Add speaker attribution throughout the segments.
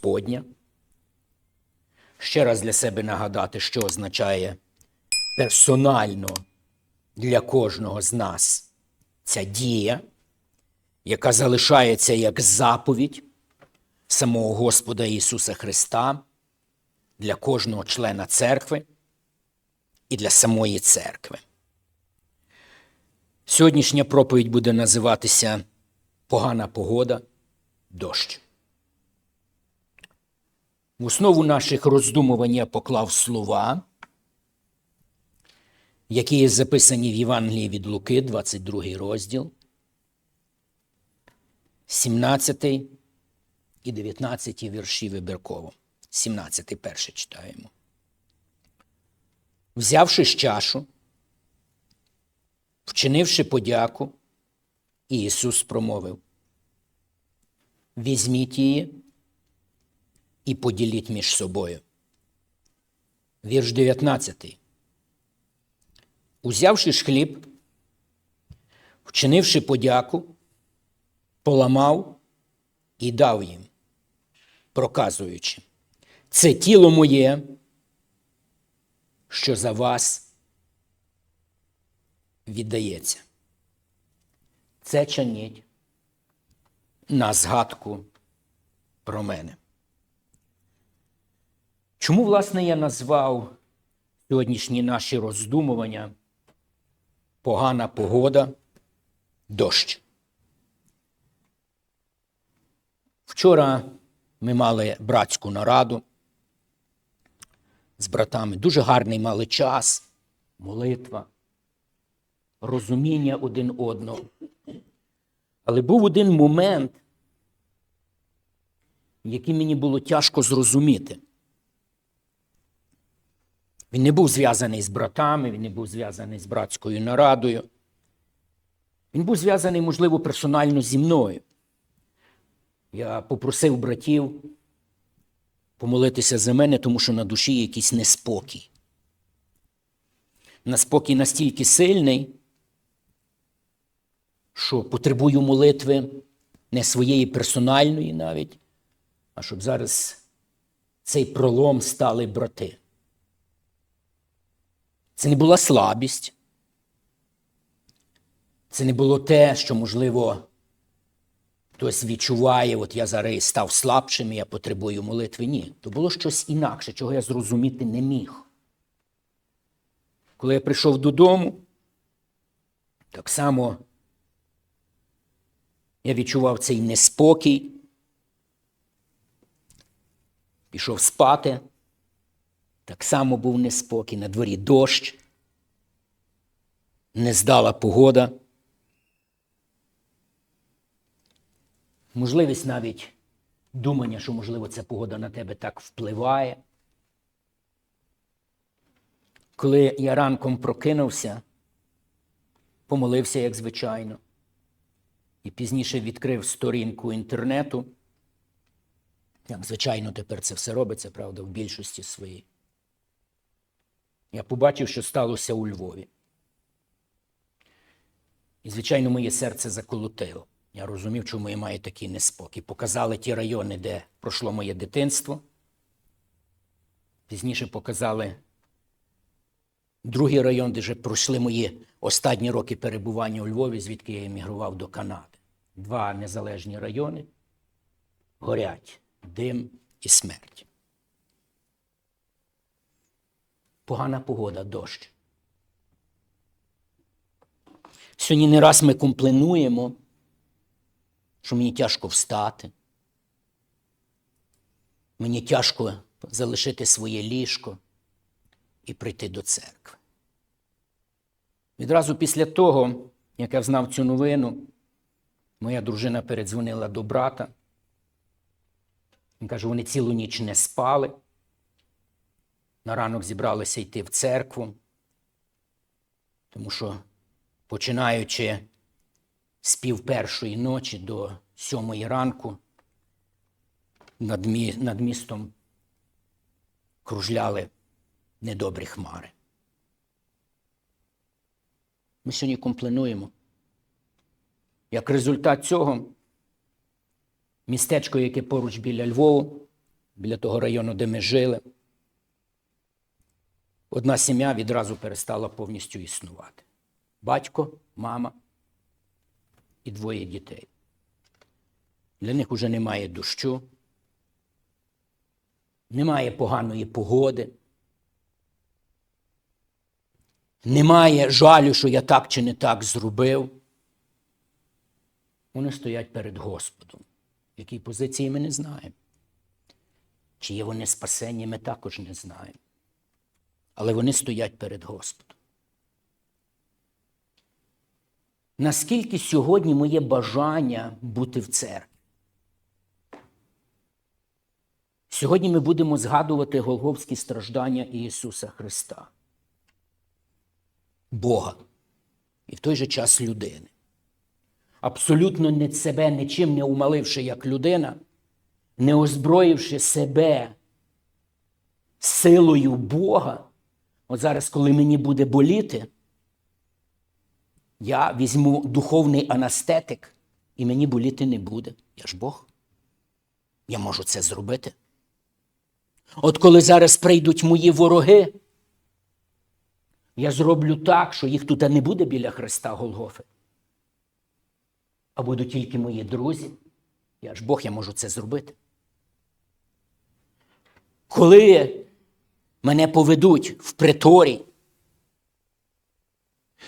Speaker 1: Господня. Ще раз для себе нагадати, що означає персонально для кожного з нас ця дія, яка залишається як заповідь самого Господа Ісуса Христа для кожного члена церкви і для самої церкви. Сьогоднішня проповідь буде називатися Погана погода, дощ. В основу наших роздумувань я поклав слова, які є записані в Євангелії від Луки, 22 розділ, 17 і 19 вірші вибірково. 17 перше читаємо. Взявши чашу, вчинивши подяку, Ісус промовив: Візьміть її і поділіть між собою. Вірш 19. Узявши ж хліб, вчинивши подяку, поламав і дав їм, проказуючи, це тіло моє, що за вас віддається. Це чиніть на згадку про мене. Чому, власне, я назвав сьогоднішні наші роздумування погана погода, дощ? Вчора ми мали братську нараду з братами. Дуже гарний мали час, молитва, розуміння один одного. Але був один момент, який мені було тяжко зрозуміти. Він не був зв'язаний з братами, він не був зв'язаний з братською нарадою. Він був зв'язаний, можливо, персонально зі мною. Я попросив братів помолитися за мене, тому що на душі якийсь неспокій. Неспокій настільки сильний, що потребую молитви не своєї персональної навіть, а щоб зараз цей пролом стали брати. Це не була слабість. Це не було те, що, можливо, хтось відчуває, от я зараз став слабшим, і я потребую молитви. Ні. То було щось інакше, чого я зрозуміти не міг. Коли я прийшов додому, так само я відчував цей неспокій, пішов спати. Так само був неспокій, на дворі дощ, не здала погода. Можливість навіть думання, що, можливо, ця погода на тебе так впливає. Коли я ранком прокинувся, помолився, як звичайно, і пізніше відкрив сторінку інтернету. Як звичайно, тепер це все робиться, правда, в більшості своїй. Я побачив, що сталося у Львові. І, звичайно, моє серце заколотило. Я розумів, чому я маю такий неспокій. Показали ті райони, де пройшло моє дитинство. Пізніше показали другий район, де вже пройшли мої останні роки перебування у Львові, звідки я емігрував до Канади. Два незалежні райони горять дим і смерть. Погана погода, дощ. Сьогодні не раз ми комплінуємо, що мені тяжко встати. Мені тяжко залишити своє ліжко і прийти до церкви. Відразу після того, як я знав цю новину, моя дружина передзвонила до брата. Він каже, вони цілу ніч не спали. На ранок зібралися йти в церкву, тому що, починаючи з пів першої ночі до сьомої ранку, над, мі... над містом кружляли недобрі хмари. Ми сьогодні комплінуємо. Як результат цього, містечко, яке поруч біля Львову, біля того району, де ми жили. Одна сім'я відразу перестала повністю існувати. Батько, мама і двоє дітей. Для них вже немає дощу, немає поганої погоди, немає жалю, що я так чи не так зробив. Вони стоять перед Господом. В якій позиції ми не знаємо. Чи є вони спасені, ми також не знаємо. Але вони стоять перед Господом. Наскільки сьогодні моє бажання бути в церкві? Сьогодні ми будемо згадувати голговські страждання Ісуса Христа, Бога і в той же час людини. Абсолютно не себе нічим не умаливши як людина, не озброївши себе силою Бога. От зараз, коли мені буде боліти, я візьму духовний анестетик, і мені боліти не буде. Я ж Бог. Я можу це зробити. От коли зараз прийдуть мої вороги, я зроблю так, що їх тут не буде біля Христа Голгофи. А будуть тільки мої друзі. Я ж Бог, я можу це зробити. Коли мене поведуть в приторі,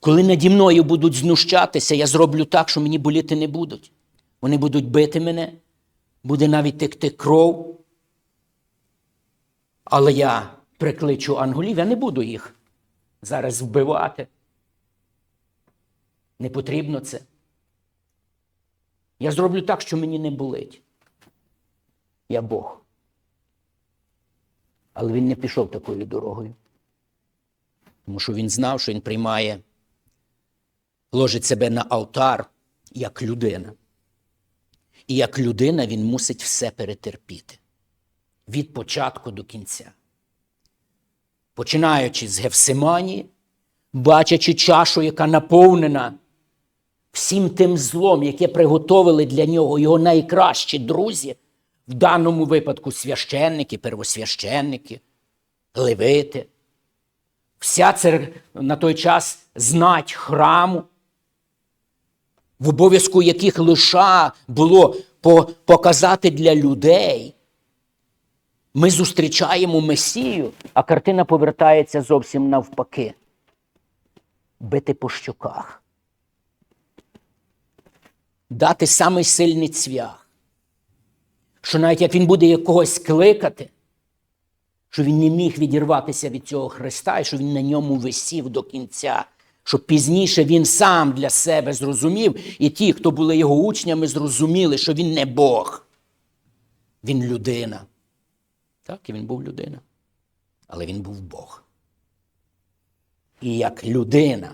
Speaker 1: коли наді мною будуть знущатися, я зроблю так, що мені боліти не будуть. Вони будуть бити мене, буде навіть текти кров. Але я прикличу анголів, я не буду їх зараз вбивати. Не потрібно це. Я зроблю так, що мені не болить. Я Бог. Але він не пішов такою дорогою. Тому що він знав, що він приймає, ложить себе на алтар як людина. І як людина він мусить все перетерпіти від початку до кінця. Починаючи з Гефсиманії, бачачи чашу, яка наповнена всім тим злом, яке приготовили для нього його найкращі друзі, в даному випадку священники, первосвященники, левити. Вся цер... на той час знать храму, в обов'язку яких лиша було показати для людей. Ми зустрічаємо Месію, а картина повертається зовсім навпаки. Бити по щоках. Дати самий сильний цвях. Що навіть як він буде якогось кликати, що він не міг відірватися від цього Христа і що він на ньому висів до кінця. Щоб пізніше він сам для себе зрозумів, і ті, хто були його учнями, зрозуміли, що він не Бог, він людина. Так, і він був людина. Але він був Бог. І як людина,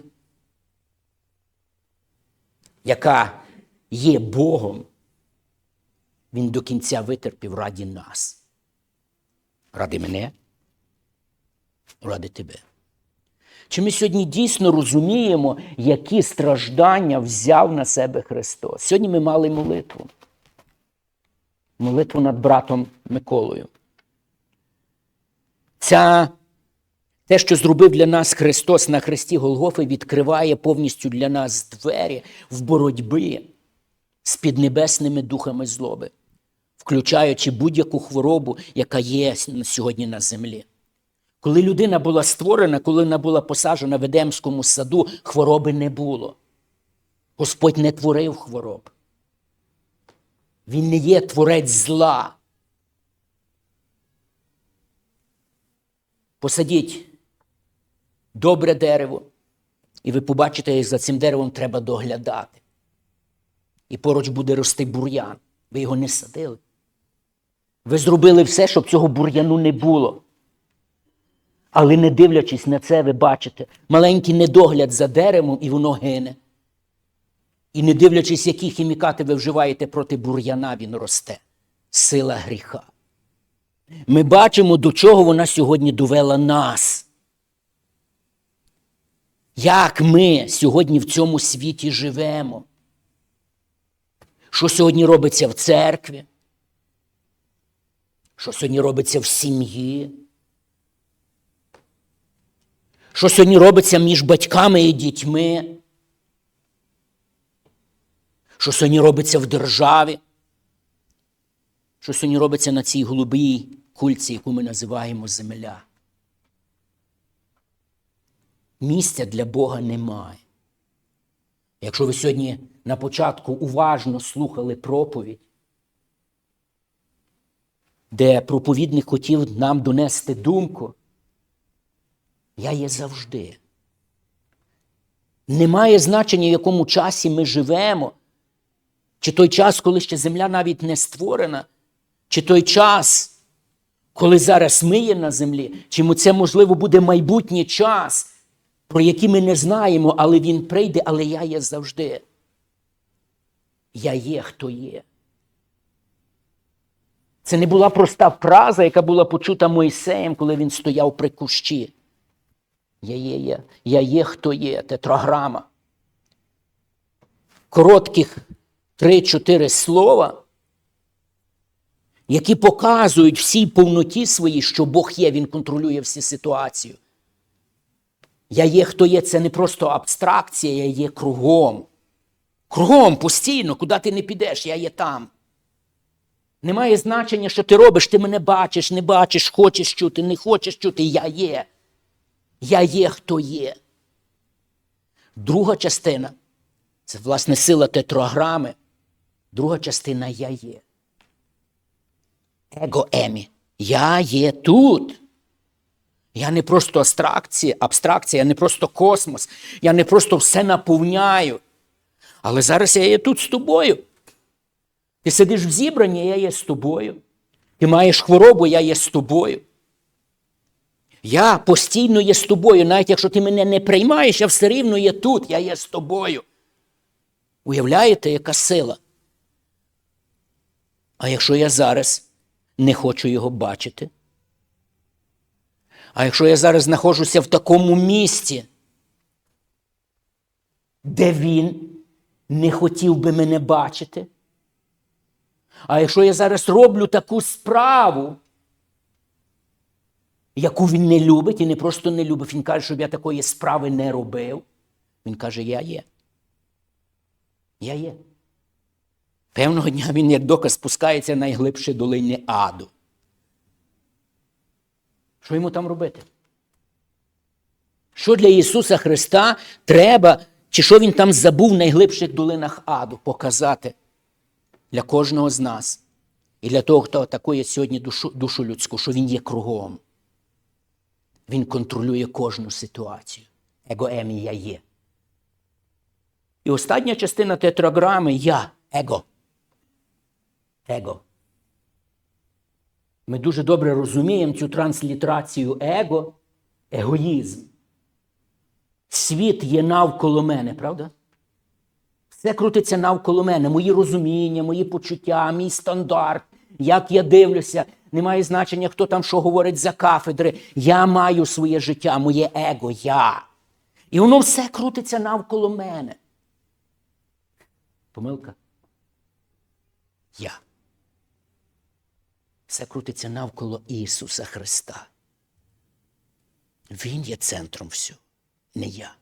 Speaker 1: яка є Богом, він до кінця витерпів раді нас. Ради мене, ради тебе. Чи ми сьогодні дійсно розуміємо, які страждання взяв на себе Христос? Сьогодні ми мали молитву. Молитву над братом Миколою. Ця, Те, що зробив для нас Христос на Христі Голгофи, відкриває повністю для нас двері в боротьбі з піднебесними духами злоби, включаючи будь-яку хворобу, яка є сьогодні на землі. Коли людина була створена, коли вона була посаджена в Едемському саду, хвороби не було. Господь не творив хвороб. Він не є творець зла. Посадіть добре дерево, і ви побачите, як за цим деревом треба доглядати. І поруч буде рости бур'ян. Ви його не садили. Ви зробили все, щоб цього бур'яну не було. Але не дивлячись на це, ви бачите маленький недогляд за деревом, і воно гине. І не дивлячись, які хімікати ви вживаєте проти бур'яна, він росте. Сила гріха. Ми бачимо, до чого вона сьогодні довела нас. Як ми сьогодні в цьому світі живемо? Що сьогодні робиться в церкві? Що сьогодні робиться в сім'ї? Що сьогодні робиться між батьками і дітьми? Що сьогодні робиться в державі? Що сьогодні робиться на цій голубій кульці, яку ми називаємо земля? Місця для Бога немає. Якщо ви сьогодні на початку уважно слухали проповідь, де проповідник хотів нам донести думку, я є завжди. Немає значення, в якому часі ми живемо, чи той час, коли ще земля навіть не створена, чи той час, коли зараз ми є на землі, чи це, можливо, буде майбутній час, про який ми не знаємо, але він прийде, але я є завжди. Я є, хто є. Це не була проста фраза, яка була почута Мойсеєм, коли він стояв при кущі. Я є, я, я є, хто є, тетраграма. Коротких три-чотири слова, які показують всій повноті своїй, що Бог є, Він контролює всі ситуацію. Я є, хто є, це не просто абстракція, я є кругом. Кругом постійно, куди ти не підеш, я є там. Немає значення, що ти робиш, ти мене бачиш, не бачиш, хочеш чути, не хочеш чути, я є. Я є, хто є. Друга частина це, власне, сила тетраграми. Друга частина я є. Его емі. Я є тут. Я не просто абстракція, абстракція, я не просто космос, я не просто все наповняю. Але зараз я є тут з тобою. Ти сидиш в зібранні, я є з тобою. Ти маєш хворобу, я є з тобою. Я постійно є з тобою, навіть якщо ти мене не приймаєш, я все рівно є тут, я є з тобою. Уявляєте, яка сила? А якщо я зараз не хочу його бачити? А якщо я зараз знаходжуся в такому місці, де він не хотів би мене бачити? А якщо я зараз роблю таку справу, яку він не любить і не просто не любить, він каже, щоб я такої справи не робив, він каже, я є. Я є. Певного дня він, як доказ, спускається в найглибші долини аду. Що йому там робити? Що для Ісуса Христа треба, чи що Він там забув в найглибших долинах аду показати для кожного з нас і для того, хто атакує сьогодні душу, душу людську, що Він є кругом. Він контролює кожну ситуацію. Его емі я є. І остання частина тетраграми я его. Его. Ми дуже добре розуміємо цю транслітерацію его, егоїзм. Світ є навколо мене, правда? Все крутиться навколо мене, мої розуміння, мої почуття, мій стандарт, як я дивлюся, немає значення, хто там що говорить за кафедри. Я маю своє життя, моє его, я. І воно все крутиться навколо мене. Помилка? Я. Все крутиться навколо Ісуса Христа. Він є центром всього, не я.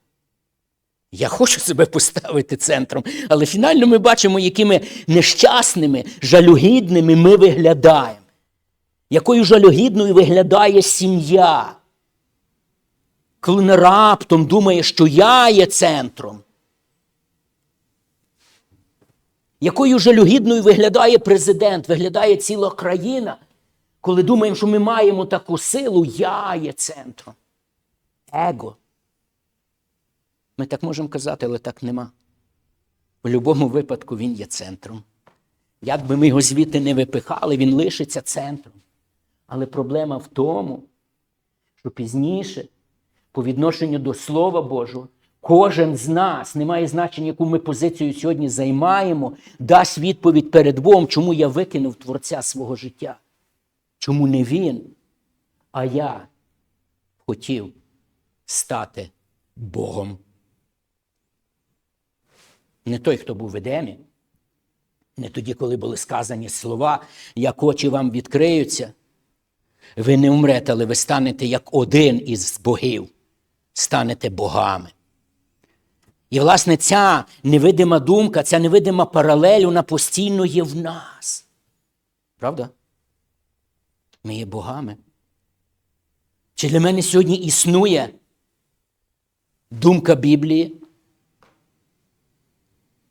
Speaker 1: Я хочу себе поставити центром, але фінально ми бачимо, якими нещасними, жалюгідними ми виглядаємо. Якою жалюгідною виглядає сім'я, коли не раптом думає, що я є центром. Якою жалюгідною виглядає президент, виглядає ціла країна, коли думаємо, що ми маємо таку силу, я є центром. Его. Ми так можемо казати, але так нема. В будь-якому випадку він є центром. Як би ми його звідти не випихали, він лишиться центром. Але проблема в тому, що пізніше, по відношенню до Слова Божого, кожен з нас, не має значення, яку ми позицію сьогодні займаємо, дасть відповідь перед Богом, чому я викинув Творця свого життя. Чому не він, а я хотів стати Богом. Не той, хто був в Едемі, не тоді, коли були сказані слова, як очі вам відкриються, ви не умрете, але ви станете як один із богів, станете богами. І, власне, ця невидима думка, ця невидима паралель, вона постійно є в нас. Правда? Ми є богами. Чи для мене сьогодні існує думка Біблії?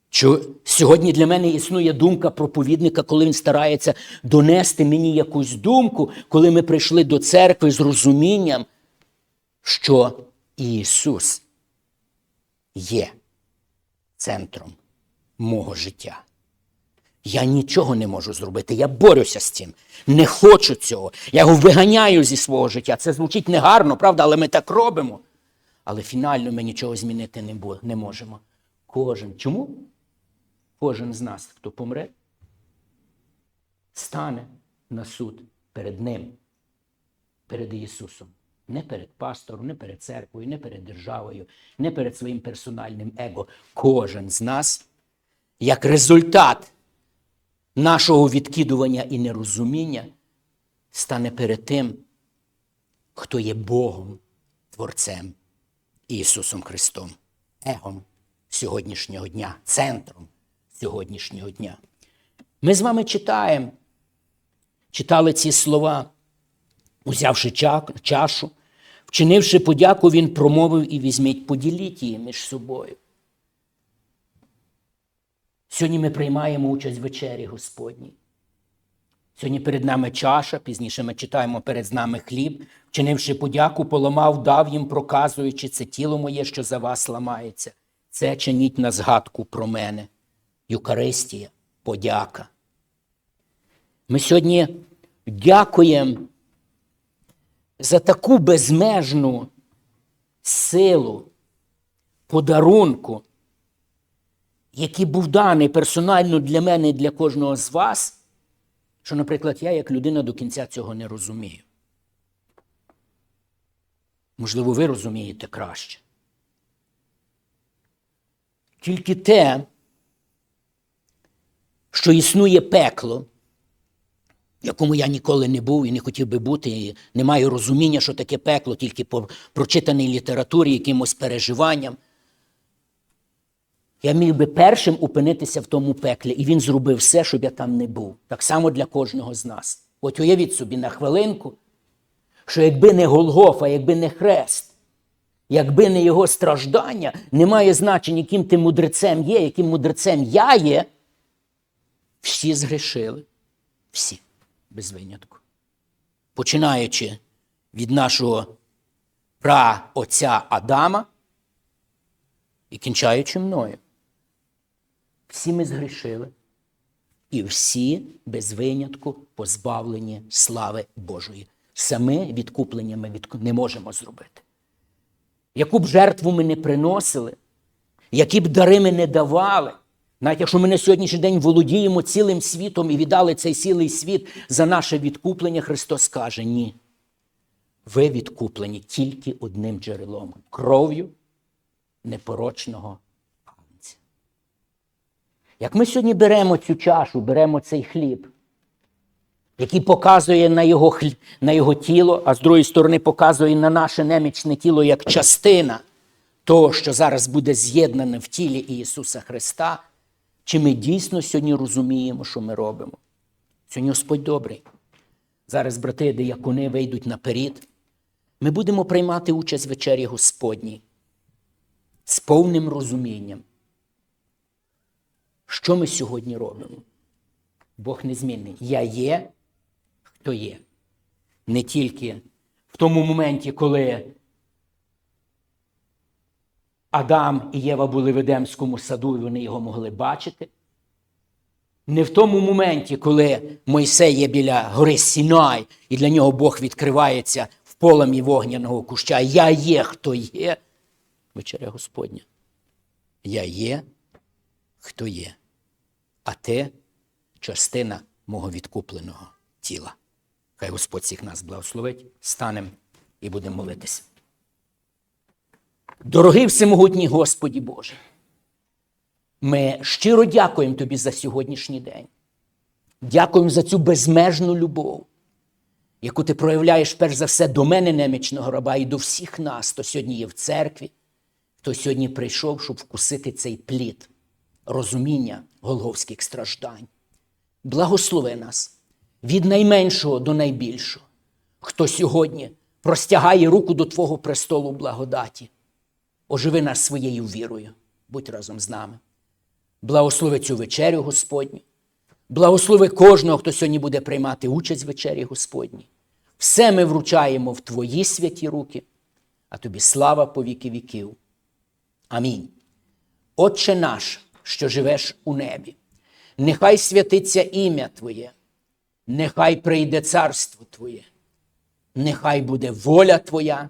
Speaker 1: Чи сьогодні для мене існує думка проповідника, коли він старається донести мені якусь думку, коли ми прийшли до церкви з розумінням, що Ісус є центром мого життя. Я нічого не можу зробити. Я борюся з цим. Не хочу цього. Я його виганяю зі свого життя. Це звучить негарно, правда, але ми так робимо. Але фінально ми нічого змінити не можемо. Кожен. Чому? Кожен з нас, хто помре, стане на суд перед Ним, перед Ісусом. Не перед пастором, не перед церквою, не перед державою, не перед своїм персональним его. Кожен з нас, як результат нашого відкидування і нерозуміння, стане перед тим, хто є Богом, Творцем Ісусом Христом, егом сьогоднішнього дня, центром сьогоднішнього дня. Ми з вами читаємо, читали ці слова, узявши чашу, вчинивши подяку, він промовив і візьміть, поділіть її між собою. Сьогодні ми приймаємо участь в вечері Господній. Сьогодні перед нами чаша, пізніше ми читаємо перед нами хліб, вчинивши подяку, поламав, дав їм, проказуючи це тіло моє, що за вас ламається. Це чиніть на згадку про мене. Юкаристія, подяка. Ми сьогодні дякуємо за таку безмежну силу, подарунку, який був даний персонально для мене і для кожного з вас, що, наприклад, я як людина до кінця цього не розумію. Можливо, ви розумієте краще. Тільки те, що існує пекло, в якому я ніколи не був і не хотів би бути, і не маю розуміння, що таке пекло, тільки по прочитаній літературі, якимось переживанням. Я міг би першим опинитися в тому пеклі, і він зробив все, щоб я там не був. Так само для кожного з нас. От уявіть собі на хвилинку, що якби не Голгофа, якби не хрест, якби не його страждання, немає значення, яким ти мудрецем є, яким мудрецем я є, всі згрішили. Всі, без винятку. Починаючи від нашого праотця Адама і кінчаючи мною. Всі ми згрішили. І всі без винятку позбавлені слави Божої. Саме відкуплення ми від... не можемо зробити. Яку б жертву ми не приносили, які б дари ми не давали, навіть якщо ми на сьогоднішній день володіємо цілим світом і віддали цей цілий світ за наше відкуплення, Христос каже: ні. Ви відкуплені тільки одним джерелом кров'ю непорочного агнця. Як ми сьогодні беремо цю чашу, беремо цей хліб, який показує на його, на його тіло, а з другої сторони показує на наше немічне тіло як частина того, що зараз буде з'єднане в тілі Ісуса Христа, чи ми дійсно сьогодні розуміємо, що ми робимо? Сьогодні Господь добрий. Зараз брати диякони вийдуть наперед. Ми будемо приймати участь в вечері Господній з повним розумінням. Що ми сьогодні робимо? Бог незмінний. Я є, хто є. Не тільки в тому моменті, коли Адам і Єва були в Едемському саду, і вони його могли бачити. Не в тому моменті, коли Мойсей є біля гори Сінай, і для нього Бог відкривається в полум'ї вогняного куща. Я є, хто є. Вечеря Господня. Я є, хто є. А ти частина мого відкупленого тіла. Хай Господь всіх нас благословить. Станемо і будемо молитися. Дорогий всемогутній Господі Боже, ми щиро дякуємо Тобі за сьогоднішній день. Дякуємо за цю безмежну любов. яку ти проявляєш перш за все до мене, немічного раба, і до всіх нас, хто сьогодні є в церкві, хто сьогодні прийшов, щоб вкусити цей плід розуміння голговських страждань. Благослови нас від найменшого до найбільшого, хто сьогодні простягає руку до Твого престолу благодаті. Оживи нас своєю вірою. Будь разом з нами. Благослови цю вечерю Господню. Благослови кожного, хто сьогодні буде приймати участь в вечері Господній. Все ми вручаємо в Твої святі руки, а тобі слава по віки віків. Амінь. Отче наш, що живеш у небі, нехай святиться ім'я Твоє, нехай прийде царство Твоє, нехай буде воля Твоя,